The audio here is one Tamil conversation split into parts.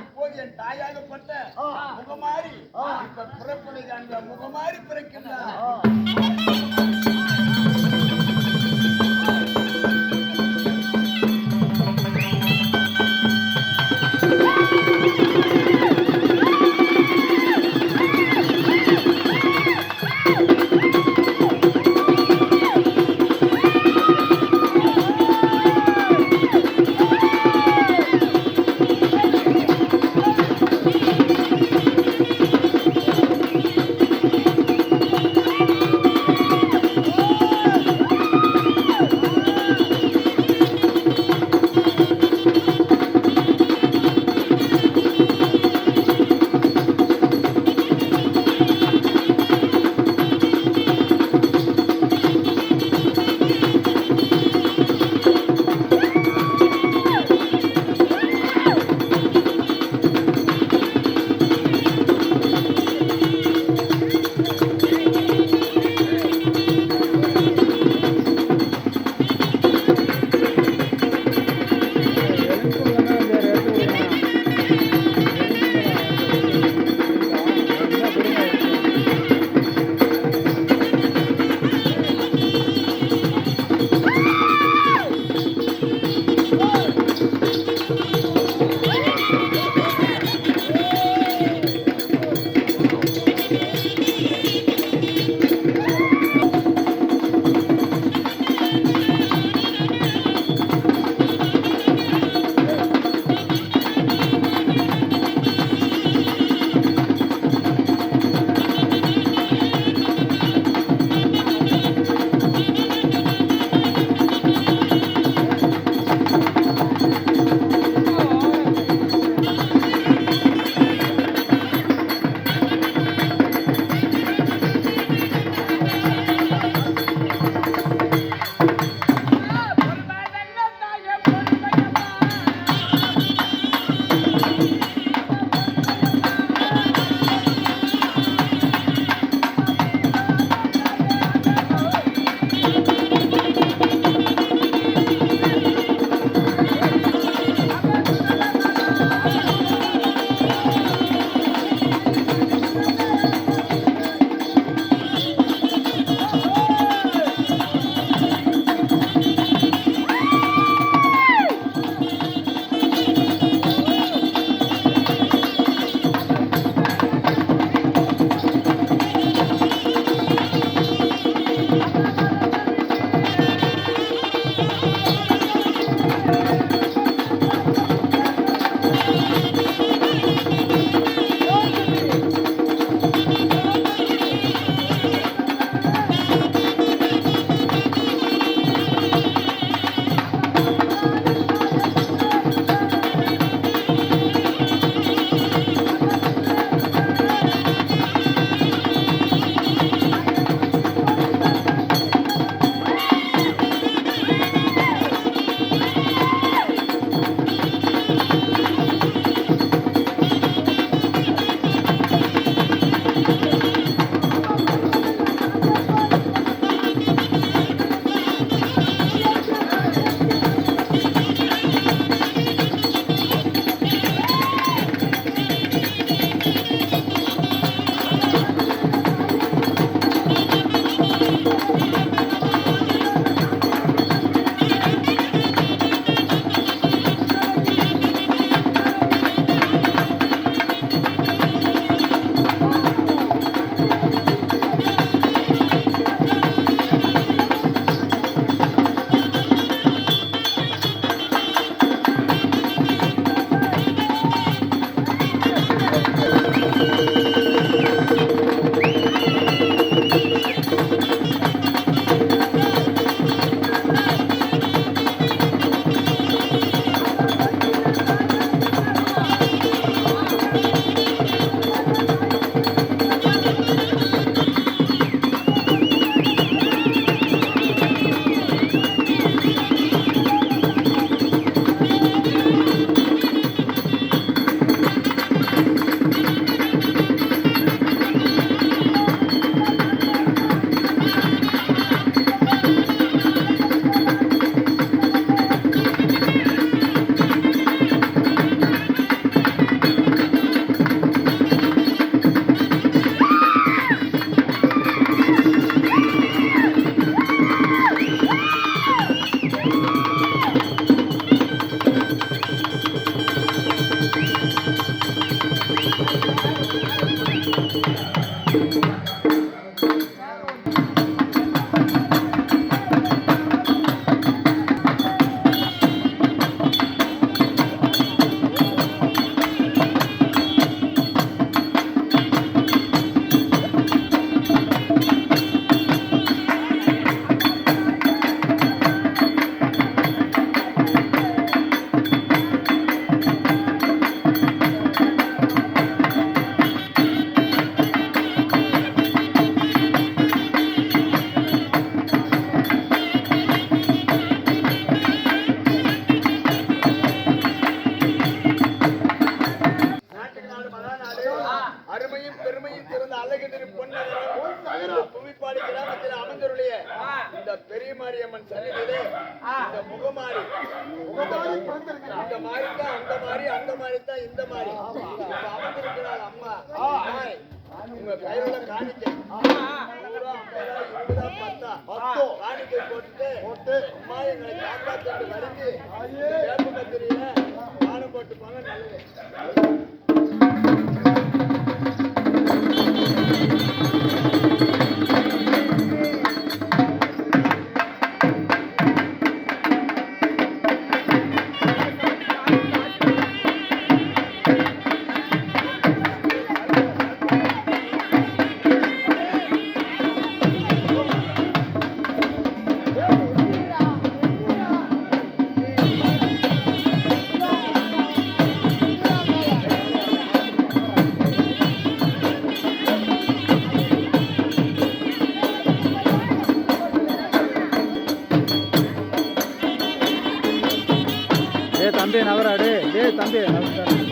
இப்போது என் தாயாகப்பட்ட. முகமாறி. இப்ப பிறப்பனை காண்க முகமாறி பிறக்கின்றார் நாடு அருமையும் பெருமையும் திறந்த அழகு திரு புவிப்பாடி கிராமத்தில் அமைந்தருடைய இந்த பெரிய மாரியம்மன் சன்னிதியிலே இந்த முகமாரி முகமாரி இந்த மாறி தான் அந்த மாதிரி அந்த மாதிரி தான் இந்த மாறி. அமைந்திருக்கிறாள் அம்மா. உங்க கையில காணிக்கை. நூறா ஐம்பதா இருபதா பத்தா. காணிக்கை போட்டு. அம்மா எங்களை காப்பாற்றி வருது கத்திரி தம்பி நவராடு. டே தம்பி நவராடு.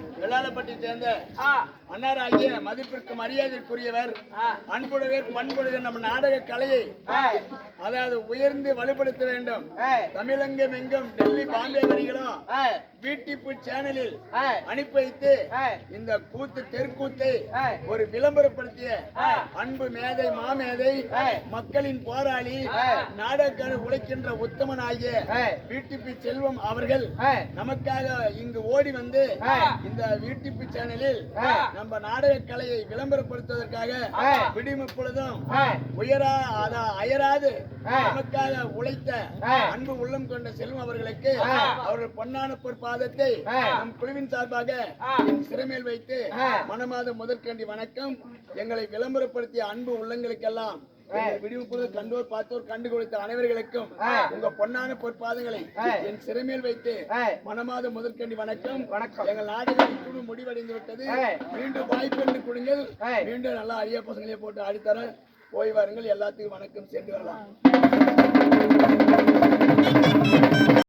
Yeah. வெள்ளாளப்பட்டி சேர்ந்த அன்னாராகிய மதிப்பிற்கு மரியாதைக்குரியவர் அன்புடையவர் பண்புடையவர் நம்ம நாடக கலையை அதாவது உயர்ந்து வலுப்படுத்த வேண்டும். தமிழங்கம் எங்கும் டெல்லி பாம்பே வரிகளும் வீட்டிப்பு சேனலில் அனுப்பி வைத்து இந்த கூத்து தெருக்கூத்தை ஒரு விளம்பரப்படுத்திய அன்பு மேதை மாமேதை மக்களின் போராளி நாடக உழைக்கின்ற உத்தமன் ஆகிய வீட்டிப்பி செல்வம் அவர்கள் நமக்காக இங்கு ஓடி வந்து இந்த வீட்டிப்பி சேனலில் நம்ம நாடக கலையை விளம்பரப்படுத்துவதற்காக விடியும் உயரா அதா அயராது நமக்காக உழைத்த அன்பு உள்ளம் கொண்ட செல்வம் அவர்களுக்கு அவர்கள் பொன்னான பொற்பாதத்தை நம் குழுவின் சார்பாக சிறைமேல் வைத்து மனமாத முதற்கண்டி வணக்கம். எங்களை விளம்பரப்படுத்திய அன்பு உள்ளங்களுக்கெல்லாம் விடிவு பொழுது கண்டோர் பார்த்தோர் கண்டு கொடுத்த அனைவர்களுக்கும் உங்க பொன்னான பொற்பாதங்களை என் சிறைமேல் வைத்து மனமாத முதற்கண்டி வணக்கம். வணக்கம். எங்கள் நாடுகள் குழு முடிவடைந்து விட்டது. மீண்டும் வாய்ப்பு என்று கொடுங்கள் மீண்டும் நல்லா அரிய பசங்களே போட்டு ஆடித்தர போய் வாருங்கள். எல்லாத்துக்கும் வணக்கம். சென்று வரலாம்.